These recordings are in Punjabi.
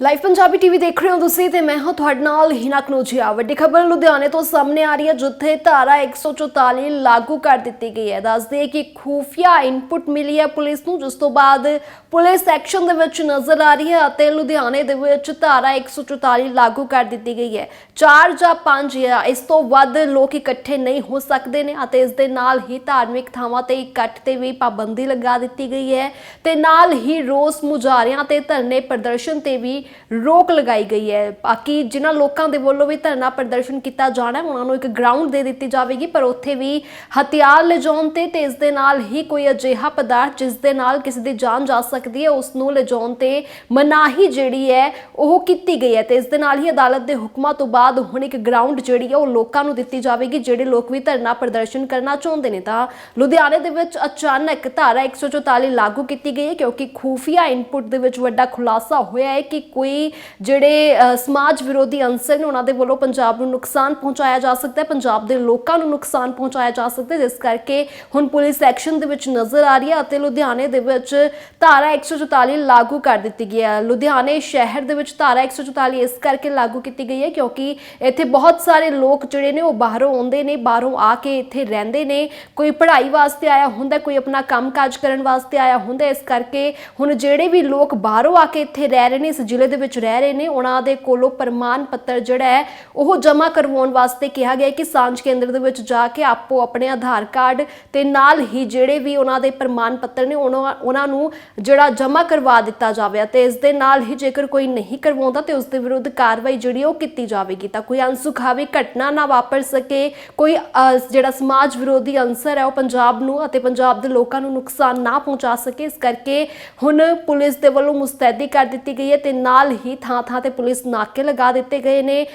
ਲਾਈਵ ਪੰਜਾਬੀ ਟੀਵੀ ਦੇਖ ਰਹੇ ਹੋ ਤੁਸੀਂ ਤੇ ਮੈਂ ਹਾਂ ਤੁਹਾਡੇ ਨਾਲ ਹਿਨਾ ਕਨੋਜੀਆ ਵੱਡੀ ਖਬਰ ਲੁਧਿਆਣੇ ਤੋਂ ਸਾਹਮਣੇ ਆ ਰਹੀ ਹੈ, ਜਿੱਥੇ ਧਾਰਾ 144 ਲਾਗੂ ਕਰ ਦਿੱਤੀ ਗਈ ਹੈ। ਦੱਸਦੇ ਕਿ ਖੂਫੀਆ ਇਨਪੁਟ ਮਿਲੀ ਹੈ ਪੁਲਿਸ ਨੂੰ, ਜਿਸ ਤੋਂ ਬਾਅਦ ਪੁਲਿਸ ਐਕਸ਼ਨ ਦੇ ਵਿੱਚ ਨਜ਼ਰ ਆ ਰਹੀ ਹੈ ਅਤੇ ਲੁਧਿਆਣੇ ਦੇ ਵਿੱਚ ਧਾਰਾ 144 ਲਾਗੂ ਕਰ ਦਿੱਤੀ ਗਈ ਹੈ। 4 ਜਾਂ 5 ਜਾਂ ਇਸ ਤੋਂ ਵੱਧ ਲੋਕ ਇਕੱਠੇ ਨਹੀਂ ਹੋ ਸਕਦੇ ਨੇ ਅਤੇ ਇਸ ਦੇ ਨਾਲ ਹੀ ਧਾਰਮਿਕ ਥਾਵਾਂ ਤੇ ਇਕੱਠ ਤੇ ਵੀ ਪਾਬੰਦੀ ਲਗਾ ਦਿੱਤੀ ਗਈ ਹੈ ਤੇ ਨਾਲ ਹੀ ਰੋਸ ਮੁਜ਼ਾਹਰਿਆਂ ਤੇ ਧਰਨੇ ਪ੍ਰਦਰਸ਼ਨ ਤੇ ਵੀ ਰੋਕ ਲਗਾਈ ਗਈ ਹੈ। ਬਾਕੀ ਜਿਨ੍ਹਾਂ ਲੋਕਾਂ ਦੇ ਵੱਲੋਂ ਵੀ ਧਰਨਾ ਪ੍ਰਦਰਸ਼ਨ ਕੀਤਾ ਜਾਣਾ ਹੈ, ਉਹਨਾਂ ਨੂੰ ਇੱਕ ਗਰਾਊਂਡ ਦੇ ਦਿੱਤੀ ਜਾਵੇਗੀ, ਪਰ ਉੱਥੇ ਵੀ ਹਥਿਆਰ ਲਿਜਾਉਣ ਤੇ ਤੇ ਇਸ ਦੇ ਨਾਲ ਹੀ ਕੋਈ ਅਜਿਹਾ ਪਦਾਰਥ ਜਿਸ ਦੇ ਨਾਲ ਕਿਸੇ ਦੀ ਜਾਨ ਜਾ ਸਕਦੀ ਹੈ, ਉਸ ਨੂੰ ਲਿਜਾਉਣ ਤੇ ਮਨਾਹੀ ਜਿਹੜੀ ਹੈ, ਉਹ ਕੀਤੀ ਗਈ ਹੈ। ਤੇ ਇਸ ਦੇ ਨਾਲ ਹੀ ਅਦਾਲਤ ਦੇ ਹੁਕਮਾਂ ਤੋਂ ਬਾਅਦ ਹੁਣ ਇੱਕ ਗਰਾਊਂਡ ਜਿਹੜੀ ਹੈ, ਉਹ ਲੋਕਾਂ ਨੂੰ ਦਿੱਤੀ ਜਾਵੇਗੀ, ਜਿਹੜੇ ਲੋਕ ਵੀ ਧਰਨਾ ਪ੍ਰਦਰਸ਼ਨ ਕਰਨਾ ਚਾਹੁੰਦੇ ਨੇ। ਤਾਂ ਲੁਧਿਆਣੇ ਦੇ ਵਿੱਚ ਅਚਾਨਕ ਧਾਰਾ 144 ਲਾਗੂ ਕੀਤੀ ਗਈ ਹੈ, ਕਿਉਂਕਿ ਖੂਫੀਆ ਇਨਪੁਟ ਦੇ ਵਿੱਚ ਵੱਡਾ ਖੁਲਾਸਾ ਹੋਇਆ ਹੈ ਕਿ ਕੋਈ ਜਿਹੜੇ ਸਮਾਜ ਵਿਰੋਧੀ ਅੰਸਰ ਨੇ ਉਹਨਾਂ ਦੇ ਵੱਲੋਂ ਪੰਜਾਬ ਨੂੰ ਨੁਕਸਾਨ ਪਹੁੰਚਾਇਆ ਜਾ ਸਕਦਾ ਹੈ, ਪੰਜਾਬ ਦੇ ਲੋਕਾਂ ਨੂੰ ਨੁਕਸਾਨ ਪਹੁੰਚਾਇਆ ਜਾ ਸਕਦਾ ਹੈ, ਜਿਸ ਕਰਕੇ ਹੁਣ ਪੁਲਿਸ ਐਕਸ਼ਨ ਦੇ ਵਿੱਚ ਨਜ਼ਰ ਆ ਰਹੀ ਹੈ ਅਤੇ ਲੁਧਿਆਣੇ ਦੇ ਵਿੱਚ ਧਾਰਾ 144 ਲਾਗੂ ਕਰ ਦਿੱਤੀ ਗਈ ਹੈ। ਲੁਧਿਆਣੇ ਸ਼ਹਿਰ ਦੇ ਵਿੱਚ ਧਾਰਾ 144 ਇਸ ਕਰਕੇ ਲਾਗੂ ਕੀਤੀ ਗਈ ਹੈ ਕਿਉਂਕਿ ਇੱਥੇ ਬਹੁਤ ਸਾਰੇ ਲੋਕ ਜਿਹੜੇ ਨੇ ਉਹ ਬਾਹਰੋਂ ਆਉਂਦੇ ਨੇ, ਬਾਹਰੋਂ ਆ ਕੇ ਇੱਥੇ ਰਹਿੰਦੇ ਨੇ, ਕੋਈ ਪੜ੍ਹਾਈ ਵਾਸਤੇ ਆਇਆ ਹੁੰਦਾ, ਕੋਈ ਆਪਣਾ ਕੰਮਕਾਜ ਕਰਨ ਵਾਸਤੇ ਆਇਆ ਹੁੰਦਾ, ਇਸ ਕਰਕੇ ਹੁਣ ਜਿਹੜੇ ਵੀ ਲੋਕ ਬਾਹਰੋਂ ਆ ਕੇ ਇੱਥੇ ਰਹਿ ਰਹੇ ਨੇ, ਇਸ ਜ਼ਿਲ੍ਹੇ ਦੇ ਵਿੱਚ ਰਹਿ ਰਹੇ ਨੇ। ਉਹਨਾਂ ਦੇ ਕੋਲੋਂ ਪ੍ਰਮਾਣ ਪੱਤਰ ਜਿਹੜਾ ਹੈ ਉਹ ਜਮ੍ਹਾਂ ਕਰਵਾਉਣ ਵਾਸਤੇ ਕਿਹਾ ਗਿਆ ਕਿ ਸਾਂਝ ਕੇਂਦਰ ਦੇ ਵਿੱਚ ਜਾ ਕੇ ਆਪੋ ਆਪਣੇ ਆਧਾਰ ਕਾਰਡ ਤੇ ਨਾਲ ਹੀ ਜਿਹੜੇ ਵੀ ਉਹਨਾਂ ਦੇ ਪ੍ਰਮਾਣ ਪੱਤਰ ਨੇ ਉਹਨਾਂ ਨੂੰ ਜਿਹੜਾ ਜਮ੍ਹਾਂ ਕਰਵਾ ਦਿੱਤਾ ਜਾਵੇ ਤੇ ਇਸ ਦੇ ਨਾਲ ਹੀ ਜੇਕਰ ਕੋਈ ਨਹੀਂ ਕਰਵਾਉਂਦਾ ਤੇ ਉਸ ਦੇ ਵਿਰੁੱਧ ਕਾਰਵਾਈ ਜਿਹੜੀ ਉਹ ਕੀਤੀ ਜਾਵੇਗੀ। ਤਾਂ ਕੋਈ ਅਨਸੁਖਾਵੀ ਘਟਨਾ ਨਾ ਵਾਪਰ ਸਕੇ। ਕੋਈ ਅ, ਜਿਹੜਾ ਸਮਾਜ ਵਿਰੋਧੀ ਅੰਸਰ ਹੈ ਉਹ ਪੰਜਾਬ ਨੂੰ ਅਤੇ ਪੰਜਾਬ ਦੇ ਲੋਕਾਂ ਨੂੰ ਨੁਕਸਾਨ ਨਾ ਪਹੁੰਚਾ ਸਕੇ। ਇਸ ਕਰਕੇ ਹੁਣ ਪੁਲਿਸ ਦੇ ਵੱਲੋਂ ਮੁਸਤੈਦੀ ਕਰ ਦਿੱਤੀ ਗਈ ਹੈ ਤੇ ਨਾਲ ਹੀ ਥਾਂ ਥਾਂ ਤੇ ਪੁਲਿਸ ਨਾਕੇ ਲਗਾ ਦਿੱਤੇ ਗਏ ਨੇ।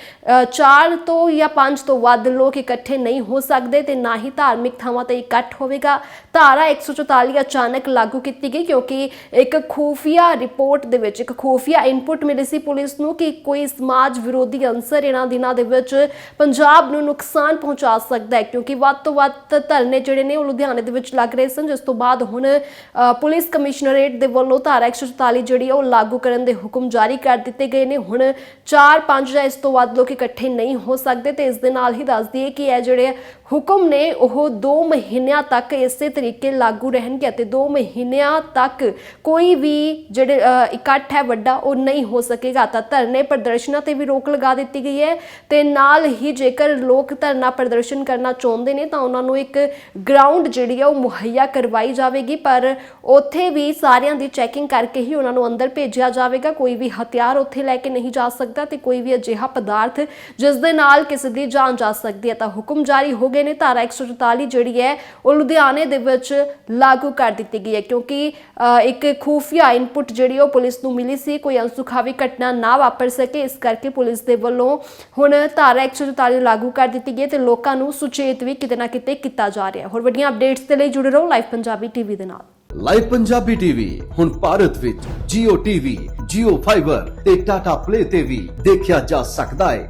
ਚਾਰ ਤੋਂ ਜਾਂ ਪੰਜ ਤੋਂ ਵੱਧ ਲੋਕ ਇਕੱਠੇ ਨਹੀਂ ਹੋ ਸਕਦੇ ਤੇ ਨਾ ਹੀ ਧਾਰਮਿਕ ਥਾਵਾਂ ਤੇ ਇਕੱਠ ਹੋਵੇਗਾ। ਧਾਰਾ 144 ਅਚਾਨਕ ਲਾਗੂ ਕੀਤੀ ਗਈ ਕਿਉਂਕਿ ਇੱਕ ਖੂਫੀਆ ਰਿਪੋਰਟ ਦੇ ਵਿੱਚ, ਇੱਕ ਖੂਫੀਆ ਇਨਪੁਟ ਮਿਲੀ ਸੀ ਪੁਲਿਸ ਨੂੰ ਕਿ ਕੋਈ ਸਮਾਜ ਵਿਰੋਧੀ ਅੰਸਰ ਇਹਨਾਂ ਦਿਨਾਂ ਦੇ ਵਿੱਚ ਪੰਜਾਬ ਨੂੰ ਨੁਕਸਾਨ ਪਹੁੰਚਾ ਸਕਦਾ ਹੈ ਕਿਉਂਕਿ ਵੱਧ ਤੋਂ ਵੱਧ ਧਰਨੇ ਜਿਹੜੇ ਨੇ ਉਹ ਲੁਧਿਆਣੇ ਦੇ ਵਿੱਚ ਲੱਗ ਰਹੇ ਸਨ, ਜਿਸ ਤੋਂ ਬਾਅਦ ਹੁਣ ਪੁਲਿਸ ਕਮਿਸ਼ਨਰੇਟ ਦੇ ਵੱਲੋਂ ਧਾਰਾ 144 ਜਿਹੜੀ ਹੈ ਉਹ ਲਾਗੂ ਕਰਨ ਦੇ ਹੁਕਮ ਜਾਰੀ ਕਰ ਦਿੱਤੇ ਗਏ ਨੇ। ਹੁਣ 4 5 ਜਾਂ ਇਸ ਤੋਂ ਵੱਧ ਲੋਕ ਇਕੱਠੇ ਨਹੀਂ ਹੋ ਸਕਦੇ ਤੇ ਇਸ ਦੇ ਨਾਲ ਹੀ ਦੱਸ ਦਈਏ ਕਿ ਇਹ ਜਿਹੜੇ ਹੁਕਮ ਨੇ ਉਹ 2 ਮਹੀਨਿਆਂ ਤੱਕ ਇਸੇ ਤਰੀਕੇ ਲਾਗੂ ਰਹਿਣਗੇ ਅਤੇ 2 ਮਹੀਨਿਆਂ ਤੱਕ ਕੋਈ ਵੀ ਜਿਹੜੇ ਇਕੱਠ ਹੈ ਵੱਡਾ, ਉਹ ਨਹੀਂ ਹੋ ਸਕੇਗਾ। ਤਾਂ ਧਰਨੇ ਪ੍ਰਦਰਸ਼ਨਾਂ ਤੇ ਵੀ ਰੋਕ ਲਗਾ ਦਿੱਤੀ ਗਈ ਹੈ ਤੇ ਨਾਲ ਹੀ ਜੇਕਰ ਲੋਕ ਧਰਨਾ ਪ੍ਰਦਰਸ਼ਨ ਕਰਨਾ ਚਾਹੁੰਦੇ ਨੇ, ਤਾਂ ਉਹਨਾਂ ਨੂੰ ਇੱਕ ਗਰਾਊਂਡ ਜਿਹੜੀ ਆ ਉਹ ਮੁਹੱਈਆ ਕਰਵਾਈ ਜਾਵੇਗੀ। ਪਰ ਉੱਥੇ ਵੀ ਸਾਰਿਆਂ ਦੀ ਚੈਕਿੰਗ ਕਰਕੇ ਹੀ ਉਹਨਾਂ ਨੂੰ ਅੰਦਰ ਭੇਜਿਆ ਜਾਵੇਗਾ। ਕੋਈ ਵੀ ਹਥਿਆਰ ਉੱਥੇ ਲੈ ਕੇ ਨਹੀਂ ਜਾ ਸਕਦਾ ਤੇ ਕੋਈ ਵੀ ਅਜਿਹਾ ਪਦਾਰਥ ਜਿਸ ਦੇ ਨਾਲ ਕਿਸੇ ਦੀ ਜਾਨ ਜਾ ਸਕਦੀ ਹੈ। ਤਾਂ ਹੁਕਮ ਜਾਰੀ ਹੋ ਗਿਆ ਗਏ ਨੇ ਧਾਰਾ 144 ਜਿਹੜੀ ਹੈ ਉਹ ਲੁਧਿਆਣੇ ਦੇ ਵਿੱਚ ਲਾਗੂ ਕਰ ਦਿੱਤੀ ਗਈ ਹੈ ਕਿਉਂਕਿ ਇੱਕ ਖੂਫੀਆ ਇਨਪੁਟ ਜਿਹੜੀ ਉਹ ਪੁਲਿਸ ਨੂੰ ਮਿਲੀ ਸੀ। ਕੋਈ ਅਨਸੁਖਾਵੀ ਘਟਨਾ ਨਾ ਵਾਪਰ ਸਕੇ ਇਸ ਕਰਕੇ ਪੁਲਿਸ ਦੇ ਵੱਲੋਂ ਹੁਣ ਧਾਰਾ 144 ਲਾਗੂ ਕਰ ਦਿੱਤੀ ਗਈ ਤੇ ਲੋਕਾਂ ਨੂੰ ਸੁਚੇਤ ਵੀ ਕਿਤੇ ਨਾ ਕਿਤੇ ਕੀਤਾ ਜਾ ਰਿਹਾ ਹੈ। ਹੋਰ ਵੱਡੀਆਂ ਅਪਡੇਟਸ ਦੇ ਲਈ ਜੁੜੇ ਰਹੋ ਲਾਈਵ ਪੰਜਾਬੀ ਟੀਵੀ ਦੇ ਨਾਲ। ਲਾਈਵ ਪੰਜਾਬੀ ਟੀਵੀ ਹੁਣ ਭਾਰਤ ਵਿੱਚ Jio TV, Jio Fiber ਤੇ Tata Play ਤੇ ਵੀ ਦੇਖਿਆ ਜਾ ਸਕਦਾ ਹੈ।